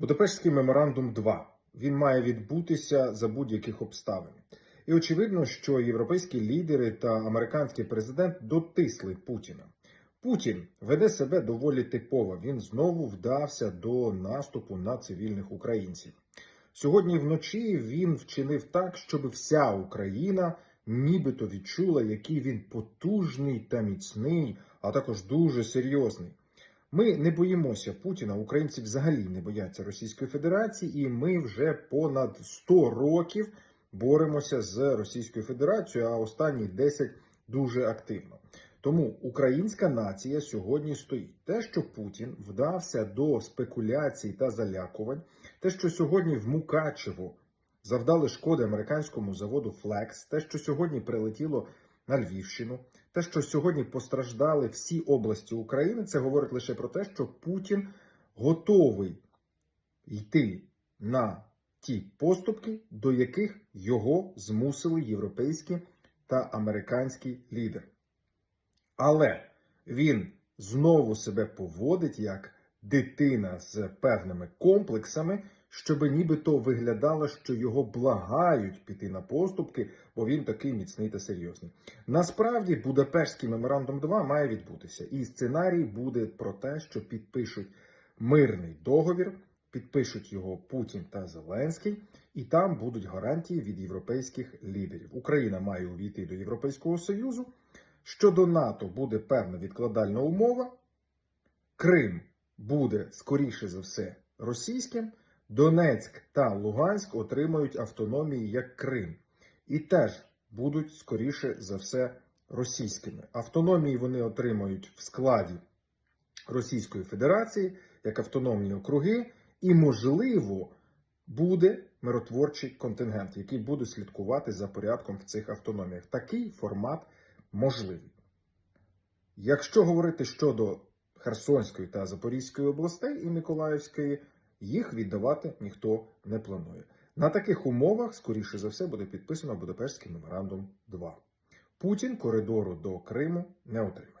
Будапештський меморандум 2. Він має відбутися за будь-яких обставин. І очевидно, що європейські лідери та американський президент дотисли Путіна. Путін веде себе доволі типово. Він знову вдався до наступу на цивільних українців. Сьогодні вночі він вчинив так, щоб вся Україна нібито відчула, який він потужний та міцний, а також дуже серйозний. Ми не боїмося Путіна. Українці взагалі не бояться Російської Федерації, і ми вже понад 100 років боремося з Російською Федерацією, а останні 10 дуже активно. Тому українська нація сьогодні стоїть. Те, що Путін вдався до спекуляцій та залякувань, те, що сьогодні в Мукачево завдали шкоди американському заводу Флекс, те, що сьогодні прилетіло на Львівщину, те, що сьогодні постраждали всі області України, це говорить лише про те, що Путін готовий йти на ті поступки, до яких його змусили європейські та американські лідери. Але він знову себе поводить як дитина з певними комплексами, щоб нібито виглядало, що його благають піти на поступки, бо він такий міцний та серйозний. Насправді, Будапештський меморандум 2 має відбутися, і сценарій буде про те, що підпишуть мирний договір, підпишуть його Путін та Зеленський, і там будуть гарантії від європейських лідерів. Україна має увійти до Європейського Союзу. Щодо НАТО буде певна відкладальна умова. Крим буде скоріше за все російським. Донецьк та Луганськ отримають автономії як Крим, і теж будуть скоріше за все російськими. Автономії вони отримають в складі Російської Федерації як автономні округи, і, можливо, буде миротворчий контингент, який буде слідкувати за порядком в цих автономіях. Такий формат можливий. Якщо говорити щодо Херсонської та Запорізької областей і Миколаївської, їх віддавати ніхто не планує. На таких умовах, скоріше за все, буде підписано Будапештський меморандум 2. Путін коридору до Криму не отримає.